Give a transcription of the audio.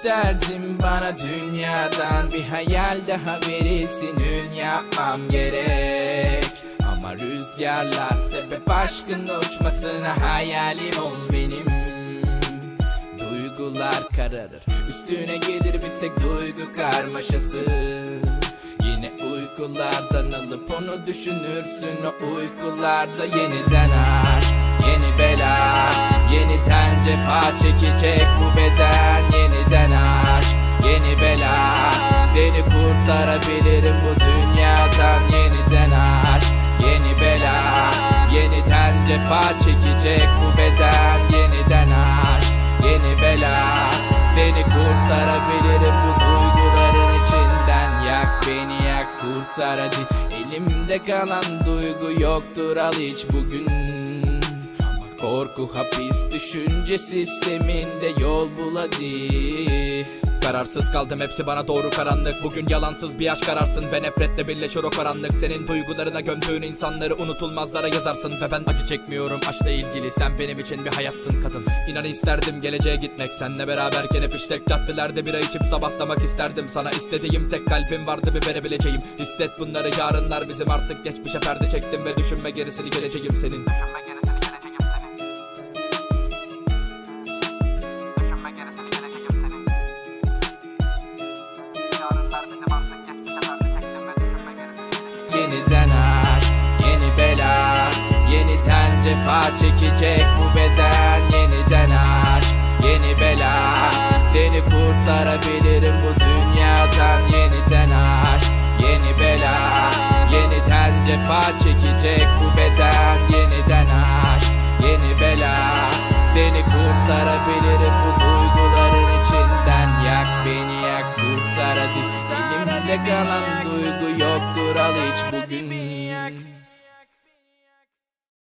isterdim bana dünyadan Bir hayal daha verilsin ün yapmam gerek. Ama rüzgarlar sebep aşkın uçmasına hayalim ol benim. Duygular kararır Üstüne gelir bir tek duygu karmaşası. Yine uykulardan alıp onu düşünürsün O uykularda yeniden aşk Yeni bela Yeniden cefa çekecek Seni kurtarabilirim bu dünyadan Yeniden aşk Yeni bela Yeniden cefa çekecek bu beden Yeniden aşk Yeni bela. Seni kurtarabilirim bu duyguların içinden Yak beni yak kurtar hadi. Elimde kalan duygu yoktur al hiç bugün. Korku hapis düşünce sisteminde yol bul hadi Kararsız kaldım. Hepsi bana doğru karanlık. Bugün yalansız bir aşk ararsın Ve nefretle birleşir o karanlık. Senin duygularına gömdüğün insanları unutulmazlara yazarsın Ve ben acı çekmiyorum. Aşkla ilgili Sen benim için bir hayatsın kadın. İnan isterdim geleceğe gitmek. Seninle beraberken hep işlek caddelerde bira içip sabahlamak isterdim. Sana istediğim tek kalbim vardı bir verebileceğim Hisset bunları yarınlar bizim artık geçmişe perde çektim Ve düşünme gerisini geleceğim senin Yeniden aşk, yeni bela Yeniden cefa çekecek bu beden. Yeniden aşk, yeni bela. Seni kurtarabilirim bu dünyadan. Yeniden aşk, yeni bela. Yeniden cefa çekecek bu beden. Yeniden aşk, yeni bela. Seni kurtarabilirim bu duyguların içinden. Yak beni yak kurtar hadi. Elimde kalan duygu yoktur al hiç bugün